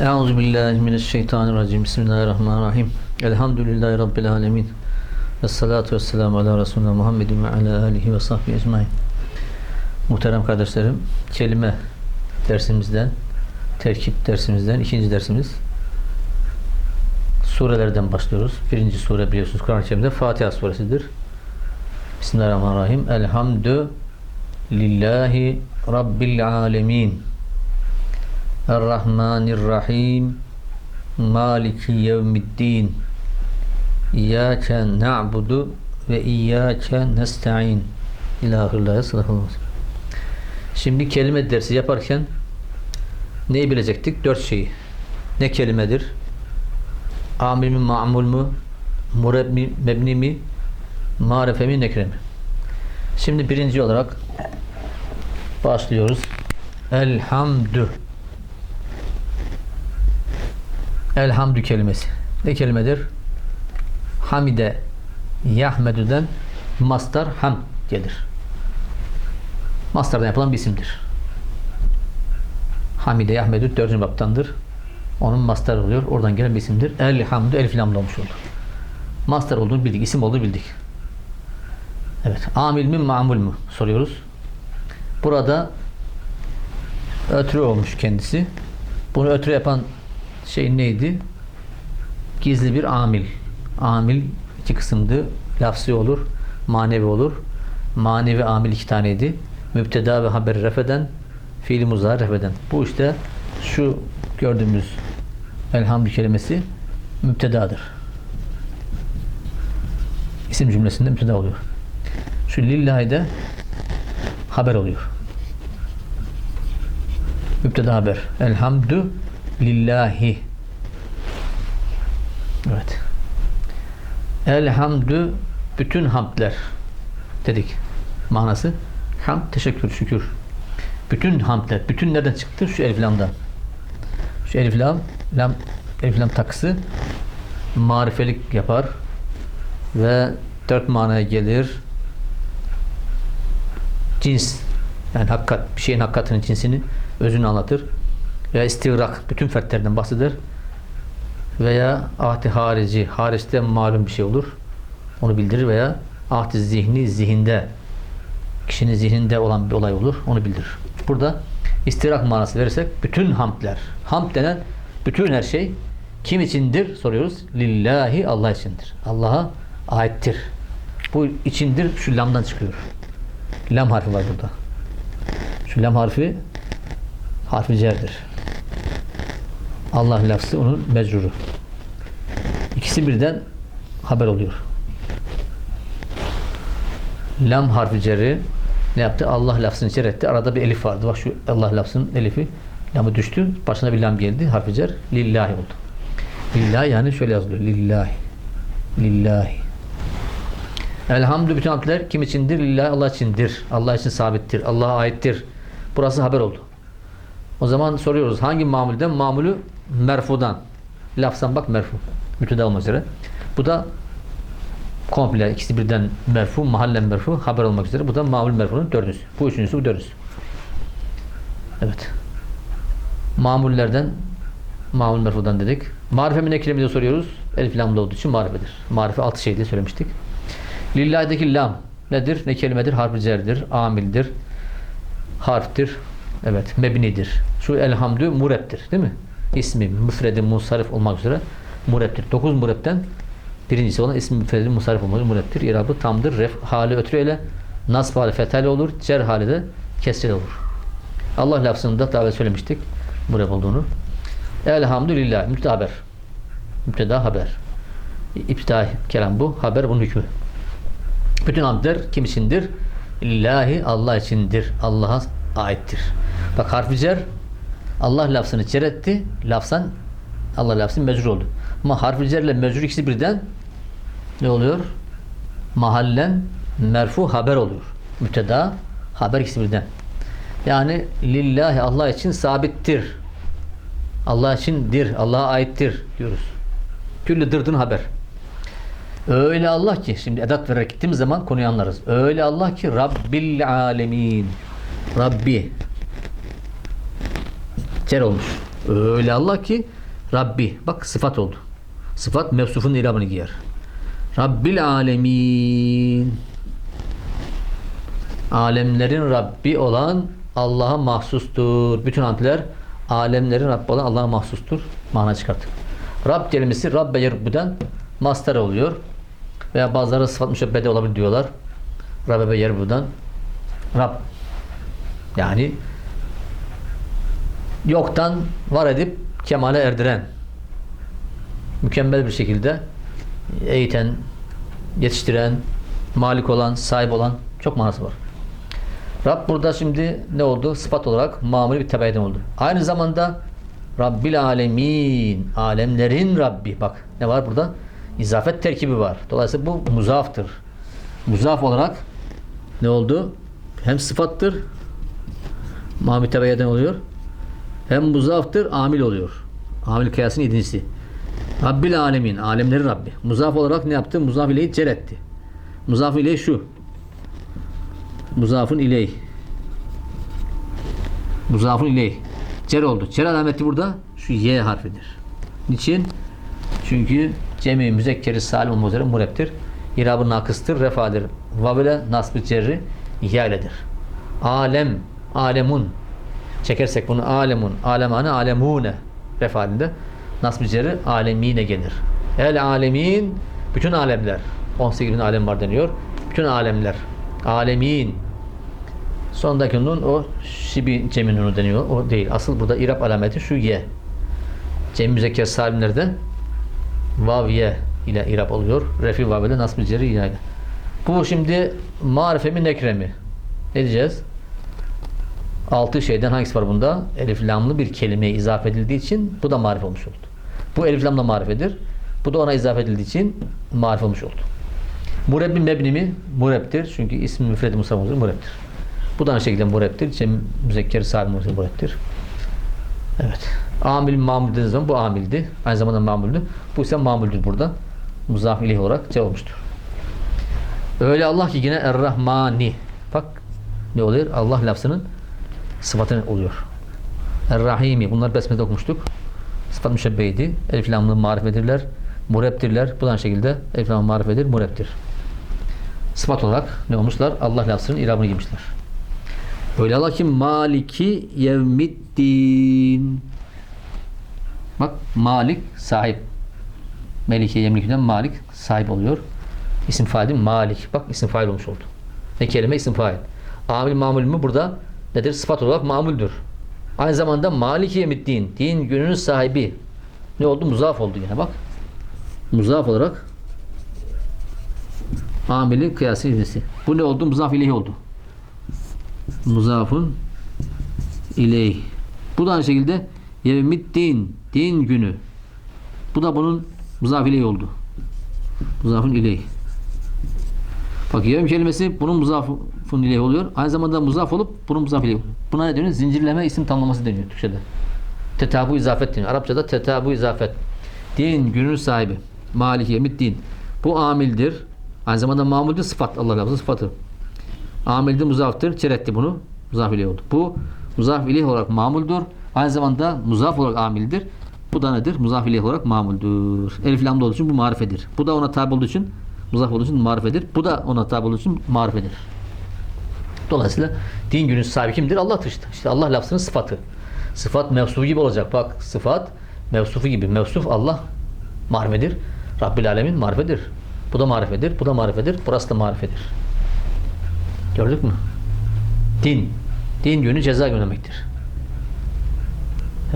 Euzu billahi mineşşeytanirracim. Bismillahirrahmanirrahim. Elhamdülillahi rabbil alamin. Ves salatu vesselamu ala Resulina Muhammedin ve ala alihi ve sahbihi ecmaîn. Muhterem kardeşlerim, kelime dersimizden, terkip dersimizden ikinci dersimiz surelerden başlıyoruz. Birinci sure biliyorsunuz Kur'an-ı Kerim'de Fatiha suresidir. Bismillahirrahmanirrahim. Elhamdü lillahi rabbil alemin. Errahmanirrahim. Maliki yevmiddin. İyyâke na'budu ve iyyâke nesta'in. İlahirlâhe sallallahu Şimdi kelime dersi yaparken neyi bilecektik? Dört şeyi. Ne kelimedir? Amil mi, ma'mul mu, mureb mi, mebni mi, marife mi, nekre mi? Şimdi birinci olarak başlıyoruz. Elhamdü. Elhamdü kelimesi. Ne kelimedir? Hamide Yahmedü'den mastar ham gelir. Mastardan yapılan bir isimdir. Hamide Yahmedü dördüncü baptandır. Onun mastar oluyor. Oradan gelen bir isimdir. Elhamdü elif lamla olmuş oldu. Mastar olduğunu bildik. isim olduğunu bildik. Evet. Amil mi mamul mu soruyoruz. Burada ötürü olmuş kendisi. Bunu ötürü yapan şey neydi? Gizli bir amil. Amil iki kısımdı. Lafsi olur, manevi olur. Manevi amil iki taneydi. Mübteda ve haber refeden, fiil muzari refeden. Bu işte şu gördüğümüz elhamdü kelimesi mübtedadır. İsim cümlesinde mübteda oluyor. Şu lillahi de haber oluyor. Mübteda haber. Elhamdü lillahi. Evet. Elhamdü bütün hamdler dedik. Manası hamd, teşekkür, şükür. Bütün hamdler, bütün nereden çıktı? Şu elif lamdan. Şu elif lam, lam elif lam takısı marifelik yapar ve dört manaya gelir. Cins yani hakikat, bir şeyin hakikatinin cinsini, özünü anlatır. Veya istigrak, bütün fertlerden bahseder. Veya ahdi harici, hariçte malum bir şey olur. Onu bildirir veya ahdi zihni, zihinde kişinin zihninde olan bir olay olur. Onu bildirir. Burada istirak manası verirsek bütün hamdler. Hamd denen bütün her şey kim içindir soruyoruz. Lillahi Allah içindir. Allah'a aittir. Bu içindir şu lamdan çıkıyor. Lam harfi var burada. Şu lam harfi harfi cerdir. Allah lafzı onun mecruru. İkisi birden haber oluyor. Lam harfi cerri ne yaptı? Allah lafzını cer etti. Arada bir elif vardı. Bak şu Allah lafzının elifi lamı düştü. Başına bir lam geldi. Harfi cer. Lillahi oldu. Lillahi yani şöyle yazılıyor. Lillahi. Lillahi. Elhamdü bütün hamdler kim içindir? Lillahi Allah içindir. Allah için sabittir. Allah'a aittir. Burası haber oldu. O zaman soruyoruz hangi mamulden? Mamulü merfudan. Lafzan bak merfu. Müteda olmak üzere. Bu da komple ikisi birden merfu, mahallen merfu, haber olmak üzere. Bu da mamul merfunun dördüncüsü. Bu üçüncüsü, bu dördüncüsü. Evet. Mamullerden mamul merfudan dedik. Marife mi nekile mi diye soruyoruz. Elif lamlı olduğu için marifedir. Marife altı şey söylemiştik. Lillahi'deki lam nedir? Ne kelimedir? Harf-i amildir, harftir, evet, mebnidir. Şu elhamdü murebdir, değil mi? İsmi müfredi musarif olmak üzere murebdir. Dokuz murebden birincisi olan ismi müfredi musarif olmak üzere murebdir. İrabı tamdır. Ref hali ötürüyle nasb hali fethali olur. Cer hali de kesreli olur. Allah lafzını da daha evvel söylemiştik. Mureb olduğunu. Elhamdülillah. Müpteda haber. Müpteda haber. İptida kelam bu. Haber bunun hükmü. Bütün hamdler kim içindir? İllahi Allah içindir. Allah'a aittir. Bak harfi cer Allah lafzını cer etti. Lafzan Allah lafzı mecrur oldu. Ama harfi cer ile mecrur ikisi birden ne oluyor? Mahallen merfu haber oluyor. Müteda haber ikisi birden. Yani lillahi Allah için sabittir. Allah içindir. Allah'a aittir diyoruz. Küllü dırdın haber. Öyle Allah ki şimdi edat vererek gittiğimiz zaman konuyu anlarız. Öyle Allah ki Rabbil alemin. Rabbi. Cer olmuş. Öyle Allah ki Rabbi. Bak sıfat oldu. Sıfat mevsufun ilabını giyer. Rabbil alemin. Alemlerin Rabbi olan Allah'a mahsustur. Bütün antiler alemlerin Rabbi olan Allah'a mahsustur. Mana çıkarttık. Rab kelimesi Rabbe yerbüden master oluyor. Veya bazıları sıfat müşebbede olabilir diyorlar. Rabbe ve yerbüden Rab. Yani yoktan var edip kemale erdiren mükemmel bir şekilde eğiten, yetiştiren, malik olan, sahip olan çok manası var. Rab burada şimdi ne oldu? Sıfat olarak mamuli bir tebayeden oldu. Aynı zamanda Rabbil alemin, alemlerin Rabbi. Bak ne var burada? İzafet terkibi var. Dolayısıyla bu muzaftır. Muzaf olarak ne oldu? Hem sıfattır, mamuli tebayeden oluyor. Hem muzaftır, amil oluyor. Amil kıyasın idincisi. Rabbil alemin, alemlerin Rabbi. Muzaf olarak ne yaptı? Muzaf ileyi cer. Muzaf iley şu. Muzafın iley. Muzafın iley. Cer oldu. Cer alameti burada şu Y harfidir. Niçin? Çünkü cemi müzekkeri salim üzere mureptir. İrabı nakıstır, refadır. Vabile nasbı cerri yaledir. Alem, alemun. Çekersek bunu alemun, alemane, alemune refalinde. Nasb-ı cerri alemine gelir. El alemin bütün alemler. 18 bin alem var deniyor. Bütün alemler. Alemin. Sondaki nun o şibi cemi nunu deniyor. O değil. Asıl burada irap alameti şu ye. Cem müzekker salimlerde vav ye ile irap oluyor. Refi vav ile nasb-ı cerri ya ile. Bu şimdi marife mi nekre mi? Ne diyeceğiz? Altı şeyden hangisi var bunda? Elif lamlı bir kelimeye izafe edildiği için bu da marif olmuş oldu. Bu elif lamla marifedir. Bu da ona izafe edildiği için marif olmuş oldu. Murebbi mebni mi? Mureb'tir. Çünkü ismi müfredi musaf olur. Mureb'tir. Bu da aynı şekilde mureb'tir. Cem müzekker olur. Mureb'tir. Evet. Amil mamul dediğiniz zaman bu amildi. Aynı zamanda mamuldü. Bu ise mamuldür burada. Muzaf ileyh olarak ce olmuştur. Öyle Allah ki yine Er-Rahmani. Bak ne oluyor? Allah lafzının sıfatı oluyor. Er-Rahimi. Bunlar besmede okumuştuk. Sıfat müşebbeydi. Elif lamlı marifedirler. Murebdirler. Bu da şekilde elif lamlı marifedir. Murebdir. Sıfat olarak ne olmuşlar? Allah lafzının irabını giymişler. Öyle Allah ki maliki yevmiddin. Bak malik sahip. Melike yemlikten malik sahip oluyor. İsim fail? Malik. Bak isim fail olmuş oldu. Ne kelime isim fail. Amil mamul mü burada nedir? Sıfat olarak mamuldür. Aynı zamanda Maliki Yemiddin, din gününün sahibi. Ne oldu? Muzaf oldu yine bak. Muzaf olarak amili kıyası ilgisi. Bu ne oldu? Muzaf ileyhi oldu. Muzafun ileyh. Bu da aynı şekilde yevmiddin, din günü. Bu da bunun muzaf ileyhi oldu. Muzafun ileyh. Bak kelimesi bunun muzafun ileyh oluyor. Aynı zamanda muzaf olup bunun muzaf ileyh. Buna ne deniyor? Zincirleme isim tamlaması deniyor Türkçe'de. Tetabu izafet deniyor. Arapçada tetabu izafet. Din günün sahibi. Maliki yemiddin. Bu amildir. Aynı zamanda mamuldir sıfat. Allah lafzı sıfatı. Amildir muzaftır. Çeretti bunu. Muzaf ileyh oldu. Bu muzaf ileyh olarak mamuldur. Aynı zamanda muzaf olarak amildir. Bu da nedir? Muzaf ileyh olarak mamuldür. Elif lamda olduğu için bu marifedir. Bu da ona tabi olduğu için muzaf olduğu için marifedir. Bu da ona tabi olduğu için marifedir. Dolayısıyla din günün sahibi kimdir? Allah'tır işte. İşte Allah lafzının sıfatı. Sıfat mevsufu gibi olacak. Bak sıfat mevsufu gibi. Mevsuf Allah marifedir. Rabbil alemin marifedir. Bu da marifedir. Bu da marifedir. Burası da marifedir. Gördük mü? Din. Din günü ceza günü demektir.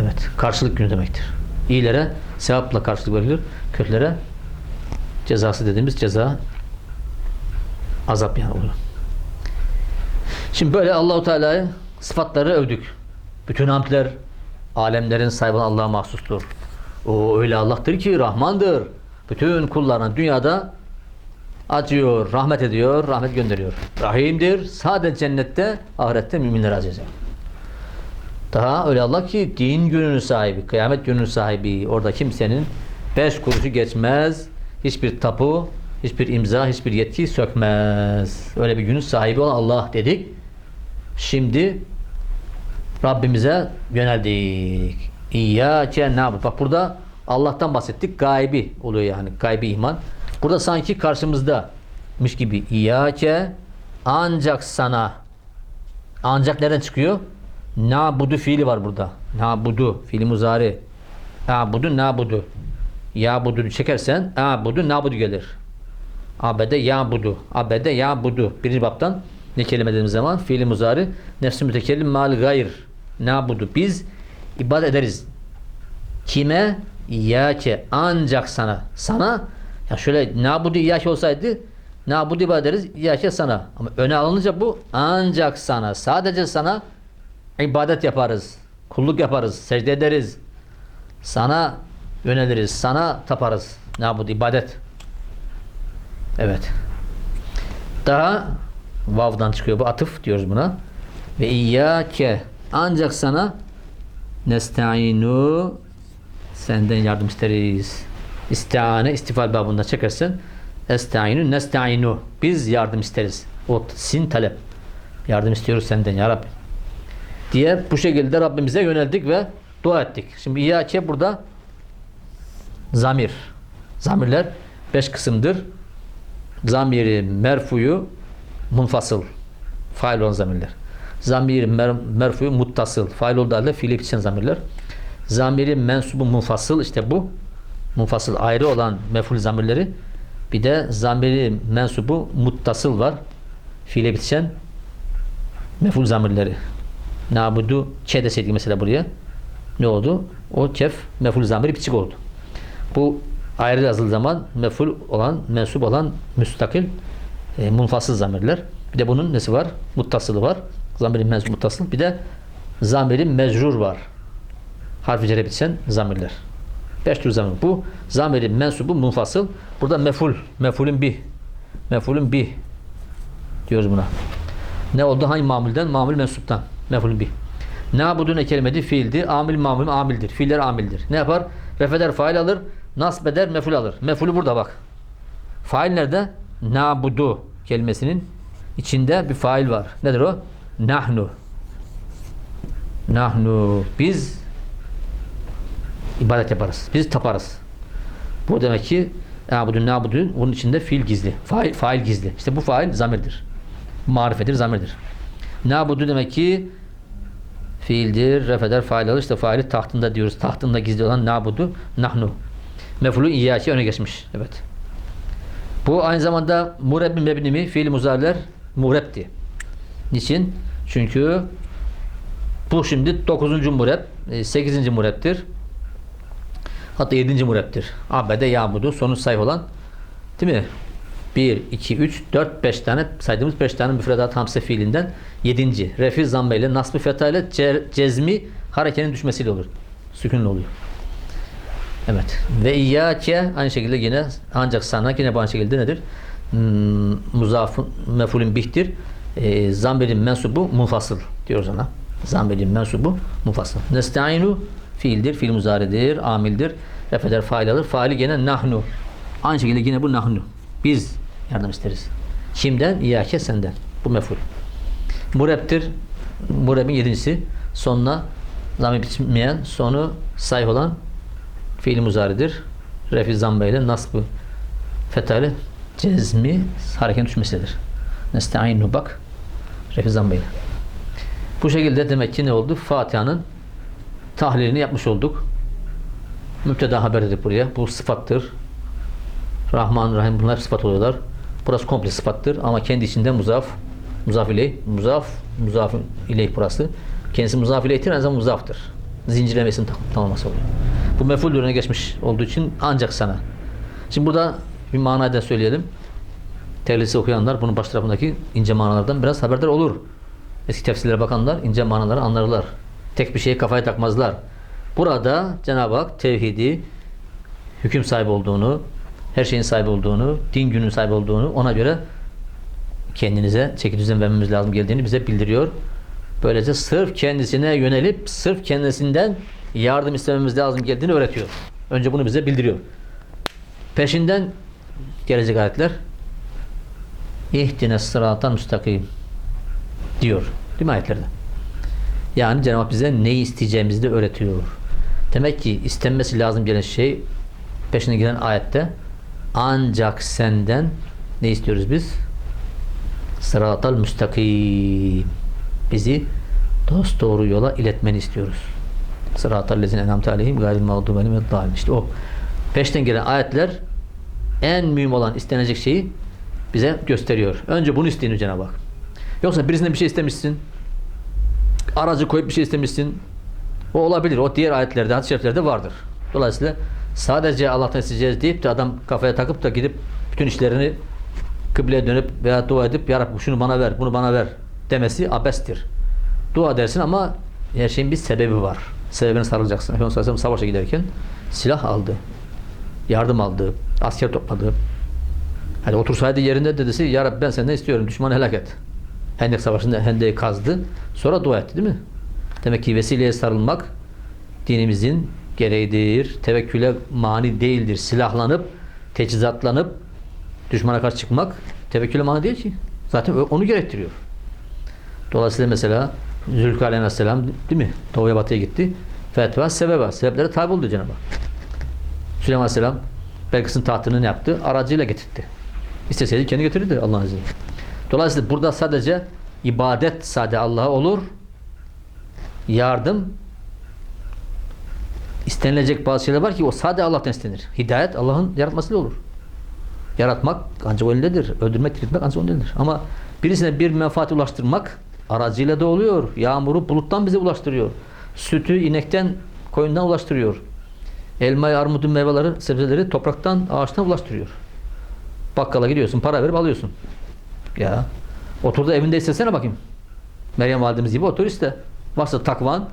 Evet. Karşılık günü demektir. İyilere sevapla karşılık verilir. Kötülere cezası dediğimiz ceza azap yani oluyor. Şimdi böyle Allahu Teala'yı sıfatları övdük. Bütün hamdler alemlerin sahibi Allah'a mahsustur. O öyle Allah'tır ki Rahmandır. Bütün kullarına dünyada acıyor, rahmet ediyor, rahmet gönderiyor. Rahimdir. Sadece cennette, ahirette müminler acıyacak. Daha öyle Allah ki din gününün sahibi, kıyamet gününün sahibi. Orada kimsenin beş kuruşu geçmez. Hiçbir tapu, hiçbir imza, hiçbir yetki sökmez. Öyle bir günün sahibi olan Allah dedik. Şimdi Rabbimize yöneldik. İyyâke na'budu. Bak burada Allah'tan bahsettik. Gaybi oluyor yani. Gaybi iman. Burada sanki karşımızdamış gibi. İyyâke ancak sana ancak nereden çıkıyor? Na'budu fiili var burada. Na'budu fiili muzari. Na'budu na'budu. Ya budu çekersen abudu nabudu gelir. Abede ya budu. Abede ya budu. Birinci baptan ne kelime dediğimiz zaman fiili muzari nefsi mütekellim mal gayr. Nabudu. Biz ibadet ederiz. Kime? İyyâke. Ancak sana. Sana ya şöyle nabudu iyyâke olsaydı nabudu ibadet ederiz iyyâke sana. Ama öne alınınca bu ancak sana. Sadece sana ibadet yaparız. Kulluk yaparız. Secde ederiz. Sana yöneliriz. Sana taparız. Nabudu ibadet. Evet. Daha vav'dan çıkıyor bu atıf diyoruz buna. Ve iyyake ancak sana nestaînu senden yardım isteriz. İstiane istifal babında çekersen estaînu nestaînu biz yardım isteriz. O sin talep. Yardım istiyoruz senden ya Rabbi. Diye bu şekilde Rabbimize yöneldik ve dua ettik. Şimdi iyyake burada zamir. Zamirler beş kısımdır. Zamiri merfuyu munfasıl. Fail olan zamirler. Zamiri mer, merfuyu muttasıl. Fail olduğu halde fiili bitişen zamirler. Zamiri mensubu munfasıl işte bu. Munfasıl ayrı olan meful zamirleri. Bir de zamiri mensubu muttasıl var. Fiile bitişen meful zamirleri. Nabudu ke deseydik mesela buraya. Ne oldu? O kef meful zamiri biçik oldu. Bu ayrı yazılı zaman meful olan, mensup olan müstakil e, munfasıl zamirler. Bir de bunun nesi var? Muttasılı var. Zamirin mensup muttasıl. Bir de zamirin mecrur var. Harfi cere bitişen zamirler. Beş tür zamir. Bu zamirin mensubu munfasıl. Burada meful. Mefulün bih. Mefulün bih diyoruz buna. Ne oldu? Hangi mamulden? Mamul mensuptan. Mefulün bih. Ne kelimedi? Fiildir. Amil mamul amildir. Fiiller amildir. Ne yapar? Refeder fail alır. Nasb eder meful alır. Mefulü burada bak. Fail nerede? Nabudu kelimesinin içinde bir fail var. Nedir o? Nahnu. Nahnu. Biz ibadet yaparız. Biz taparız. Bu demek ki Abudu nabudu bunun içinde fiil gizli. Fail, fail gizli. İşte bu fail zamirdir. Marifedir, zamirdir. Nabudu demek ki fiildir, refeder, fail alır. İşte faili tahtında diyoruz. Tahtında gizli olan nabudu, nahnu. Mefulü iyyâki öne geçmiş. Evet. Bu aynı zamanda murebbin mebnimi fiil muzariler murebdi. Niçin? Çünkü bu şimdi 9. mureb, 8. murebdir. Hatta 7. murebdir. Abede yabudu sonu sayı olan değil mi? 1, 2, 3, 4, 5 tane saydığımız 5 tane müfredat hamse fiilinden 7. Refi zamme ile nasbı feta ile ce- cezmi harekenin düşmesiyle olur. Sükunla oluyor. Evet. Ve iyyake aynı şekilde yine ancak sana yine bu aynı şekilde nedir? Hmm, muzafın mefulün bihtir. E, zamberin mensubu munfasıl diyoruz ona. Zamberin mensubu munfasıl. Nestaînu fiildir, fiil muzaridir, amildir. Refeder fail alır. Faili gene nahnu. Aynı şekilde yine bu nahnu. Biz yardım isteriz. Kimden? İyyake senden. Bu meful. Mureb'tir. Mureb'in yedincisi. Sonuna zamir bitmeyen, sonu sayı olan fiil muzaridir. Refi zambe ile nasbı fetale cezmi hareketin düşmesidir. Nesta'inu bak refi zambe ile. Bu şekilde demek ki ne oldu? Fatiha'nın tahlilini yapmış olduk. Müpteda haber dedik buraya. Bu sıfattır. Rahman, Rahim bunlar sıfat oluyorlar. Burası komple sıfattır ama kendi içinde muzaf, muzaf ileyh, muzaf, muzaf ileyh burası. Kendisi muzaf ileyhtir aynı zamanda muzaftır. Zincirlemesini tam- tamamlaması oluyor. Bu meful öne geçmiş olduğu için ancak sana. Şimdi burada bir manada söyleyelim. Terlisi okuyanlar bunun baş tarafındaki ince manalardan biraz haberdar olur. Eski tefsirlere bakanlar ince manaları anlarlar. Tek bir şeye kafaya takmazlar. Burada Cenab-ı Hak tevhidi, hüküm sahibi olduğunu, her şeyin sahibi olduğunu, din günün sahibi olduğunu ona göre kendinize çeki düzen vermemiz lazım geldiğini bize bildiriyor. Böylece sırf kendisine yönelip sırf kendisinden yardım istememiz lazım geldiğini öğretiyor. Önce bunu bize bildiriyor. Peşinden gelecek ayetler İhtine sıratan müstakim diyor. Değil mi ayetlerde? Yani Cenab-ı Hak bize neyi isteyeceğimizi de öğretiyor. Demek ki istenmesi lazım gelen şey peşine gelen ayette ancak senden ne istiyoruz biz? Sıratal müstakim. Bizi dost doğru yola iletmeni istiyoruz. Sıratal lezine enamte aleyhim gayril mağdubi aleyhim ve dâlin. İşte o peşten gelen ayetler en mühim olan istenecek şeyi bize gösteriyor. Önce bunu isteyin Cenab-ı Hak. Yoksa birisinden bir şey istemişsin. Aracı koyup bir şey istemişsin. O olabilir. O diğer ayetlerde, hadis-i şeriflerde vardır. Dolayısıyla sadece Allah'tan isteyeceğiz deyip de adam kafaya takıp da gidip bütün işlerini kıbleye dönüp veya dua edip Ya Rabbi şunu bana ver, bunu bana ver demesi abestir. Dua dersin ama her şeyin bir sebebi var. Sebebine sarılacaksın. Efendimiz Aleyhisselam savaşa giderken silah aldı. Yardım aldı. Asker topladı. Hani otursaydı yerinde dedisi Ya Rabbi ben senden istiyorum. Düşmanı helak et. Hendek Savaşı'nda hendeyi kazdı. Sonra dua etti değil mi? Demek ki vesileye sarılmak dinimizin gereğidir. Tevekküle mani değildir. Silahlanıp, teçhizatlanıp düşmana karşı çıkmak tevekküle mani değil ki. Zaten onu gerektiriyor. Dolayısıyla mesela Zülkarneyn Aleyhisselam değil mi? Doğuya batıya gitti. Fetva sebebe. Sebeplere tabi oldu Cenab-ı Hak. Süleyman Aleyhisselam Belkıs'ın tahtını ne yaptı? Aracıyla getirdi. İsteseydi kendi getirirdi Allah'ın izniyle. Dolayısıyla burada sadece ibadet sade Allah'a olur. Yardım istenilecek bazı şeyler var ki o sade Allah'tan istenir. Hidayet Allah'ın yaratmasıyla olur. Yaratmak ancak o elindedir. Öldürmek, diriltmek ancak elindedir. Ama birisine bir menfaat ulaştırmak aracıyla da oluyor. Yağmuru buluttan bize ulaştırıyor. Sütü inekten, koyundan ulaştırıyor. Elmayı, armudu, meyveleri, sebzeleri topraktan, ağaçtan ulaştırıyor. Bakkala gidiyorsun, para verip alıyorsun. Ya. Otur da evinde istesene bakayım. Meryem validemiz gibi otur iste. Varsa takvan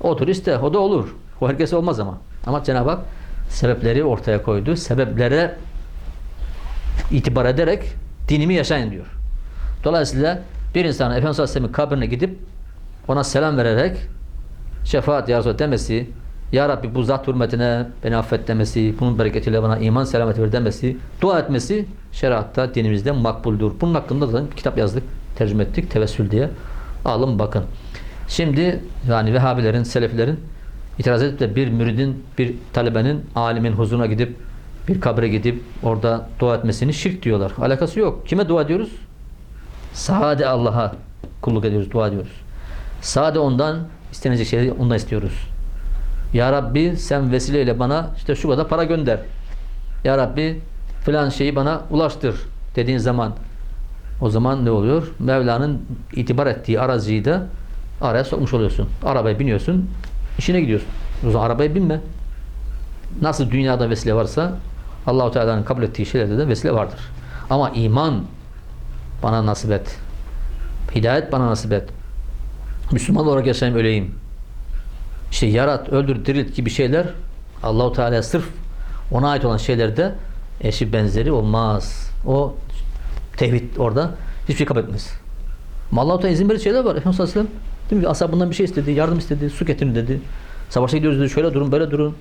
otur iste. O da olur. O herkes olmaz ama. Ama Cenab-ı Hak sebepleri ortaya koydu. Sebeplere itibar ederek dinimi yaşayın diyor. Dolayısıyla bir insanın Efendimiz Aleyhisselam'ın kabrine gidip ona selam vererek şefaat ya Resulallah demesi, Ya Rabbi bu zat hürmetine beni affet demesi, bunun bereketiyle bana iman selameti ver demesi, dua etmesi şeriatta dinimizde makbuldür. Bunun hakkında da kitap yazdık, tercüme ettik, tevessül diye. Alın bakın. Şimdi yani Vehhabilerin, Selefilerin itiraz edip de bir müridin, bir talebenin, alimin huzuruna gidip bir kabre gidip orada dua etmesini şirk diyorlar. Alakası yok. Kime dua ediyoruz? Sade Allah'a kulluk ediyoruz, dua ediyoruz. Sade ondan istenecek şeyleri ondan istiyoruz. Ya Rabbi sen vesileyle bana işte şu kadar para gönder. Ya Rabbi filan şeyi bana ulaştır dediğin zaman o zaman ne oluyor? Mevla'nın itibar ettiği araziyi da araya sokmuş oluyorsun. Arabaya biniyorsun, işine gidiyorsun. O zaman arabaya binme. Nasıl dünyada vesile varsa Allahu Teala'nın kabul ettiği şeylerde de vesile vardır. Ama iman bana nasip et. Hidayet bana nasip et. Müslüman olarak yaşayayım öleyim. İşte yarat, öldür, dirilt gibi şeyler Allahu Teala sırf ona ait olan şeylerde eşi benzeri olmaz. O tevhid orada hiçbir şey kabul etmez. Allah-u Teala izin verir şeyler var. Efendimiz Aleyhisselam değil mi? Ashabından bir şey istedi, yardım istedi, su getirin dedi. Savaşa gidiyoruz dedi, şöyle durun, böyle durun.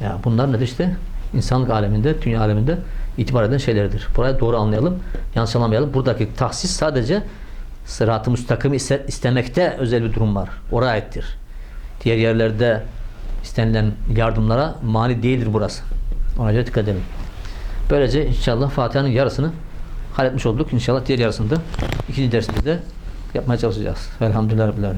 Ya bunlar nedir işte? İnsanlık aleminde, dünya aleminde itibar eden şeylerdir. Burayı doğru anlayalım, yanlış anlamayalım. Buradaki tahsis sadece sırat-ı müstakimi iste- istemekte özel bir durum var. Oraya aittir. Diğer yerlerde istenilen yardımlara mani değildir burası. Ona göre dikkat edelim. Böylece inşallah Fatiha'nın yarısını halletmiş olduk. İnşallah diğer yarısını da ikinci dersimizde yapmaya çalışacağız. Velhamdülillah.